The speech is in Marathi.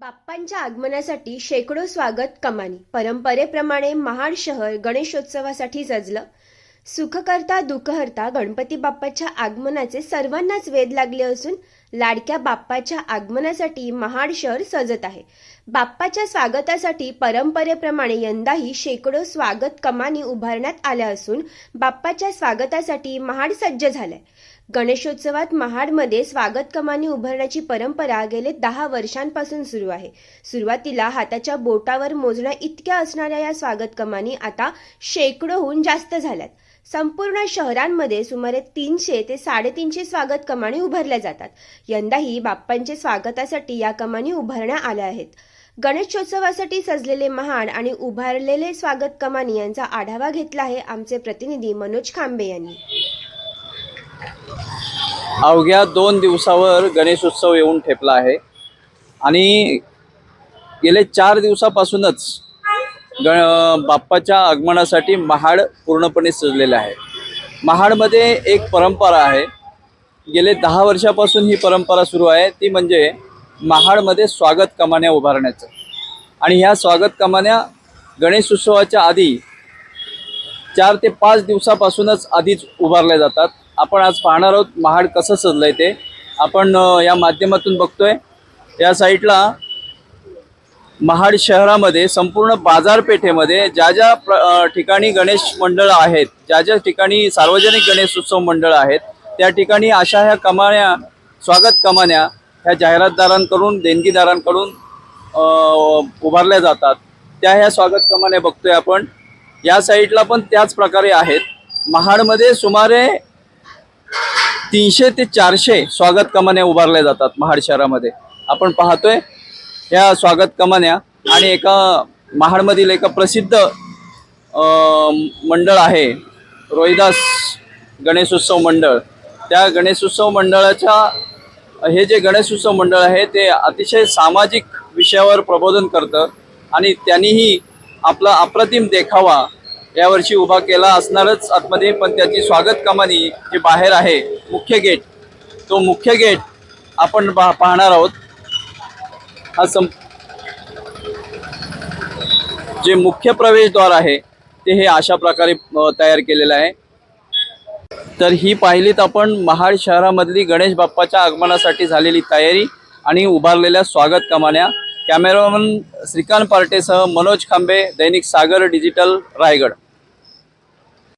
बाप्पांच्या आगमनासाठी शेकडो स्वागत कमानी. परंपरेप्रमाणे महाड शहर गणेशोत्सवासाठी सजलं. सुखकर्ता दुखहर्ता गणपती बाप्पाच्या आगमनाचे सर्वांनाच वेध लागले असून लाडक्या बाप्पाच्या आगमनासाठी महाड शहर सजत आहे. बाप्पाच्या स्वागतासाठी परंपरेप्रमाणे यंदाही शेकडो स्वागत कमानी उभारण्यात आल्या असून बाप्पाच्या स्वागतासाठी महाड सज्ज झालंय. गणेशोत्सवात महाडमध्ये स्वागत कमानी उभारण्याची परंपरा गेले दहा वर्षांपासून सुरू आहे. सुरुवातीला हाताच्या बोटावर मोजण्या इतक्या असणाऱ्या या स्वागत कमानी आता शेकडोहून जास्त झाल्यात. संपूर्ण शहरांमध्ये सुमारे तीनशे ते साडेतीनशे स्वागत कमानी उभारल्या जातात. यंदाही बाप्पांचे स्वागतासाठी या कमानी उभारण्यात आल्या आहेत. गणेशोत्सवासाठी सजलेले महाड आणि उभारलेले स्वागत कमानी यांचा आढावा घेतला आहे आमचे प्रतिनिधी मनोज खांबे यांनी. अवघ्या दोन दिवसावर गणेश उत्सव येऊन ठेपला आहे. आणि गेले चार दिवसापासूनच ग बाप्पाच्या आगमनासाठी महाड पूर्णपणे सजलेलं आहे. महाडमध्ये एक परंपरा आहे. गेले दहा वर्षापासून ही परंपरा सुरू आहे. ती म्हणजे महाडमध्ये स्वागत कमान्या उभारण्याचं. आणि ह्या स्वागत कमान्या गणेश उत्सवाच्या आधी चार ते पाच दिवसापासूनच आधीच उभारल्या जातात. आपण आज पाहणार आहोत महाड कसं सजलंय ते. आपण या माध्यमातून बघतोय. या साईडला महाड शहरामध्ये संपूर्ण बाजारपेठेमध्ये ज्या ज्या प्र ठिकाणी गणेश मंडळं आहेत ज्या ज्या ठिकाणी सार्वजनिक गणेश उत्सव मंडळं आहेत त्या ठिकाणी अशा ह्या कमान्या स्वागत कमान्या ह्या जाहिरातदारांकडून देणगीदारांकडून उभारल्या जातात. त्या ह्या स्वागत कमान्या बघतोय आपण. या साईडला पण त्याच प्रकारे आहेत. महाडमध्ये सुमारे तीनशे ते चारशे स्वागत कमान्या उभारल्या जातात महाड शहरामध्ये. आपण पाहतोय या स्वागत कमान्या आणि एका महाडमधील एका प्रसिद्ध मंडळ आहे रोहिदास गणेशोत्सव मंडळ. त्या गणेशोत्सव मंडळाच्या हे जे गणेशोत्सव मंडळ आहे ते अतिशय सामाजिक विषयावर प्रबोधन करतं आणि त्यांनीही आपला अप्रतिम देखावा यावर्षी उभा केला असणारच आतमध्ये पण त्याची स्वागत कमानी जी बाहेर आहे मुख्य गेट तो मुख्य गेट आपण पा पाहणार आहोत. हा सं जे मुख्य प्रवेशद्वार आहे ते हे अशा प्रकारे तयार केलेलं आहे. तर ही पाहिलीत आपण महाड शहरामधली गणेश बाप्पाच्या आगमनासाठी झालेली तयारी आणि उभारलेल्या स्वागत कमान्या. कॅमेरामन श्रीकांत पार्टेसह मनोज खांबे दैनिक सागर डिजिटल रायगड.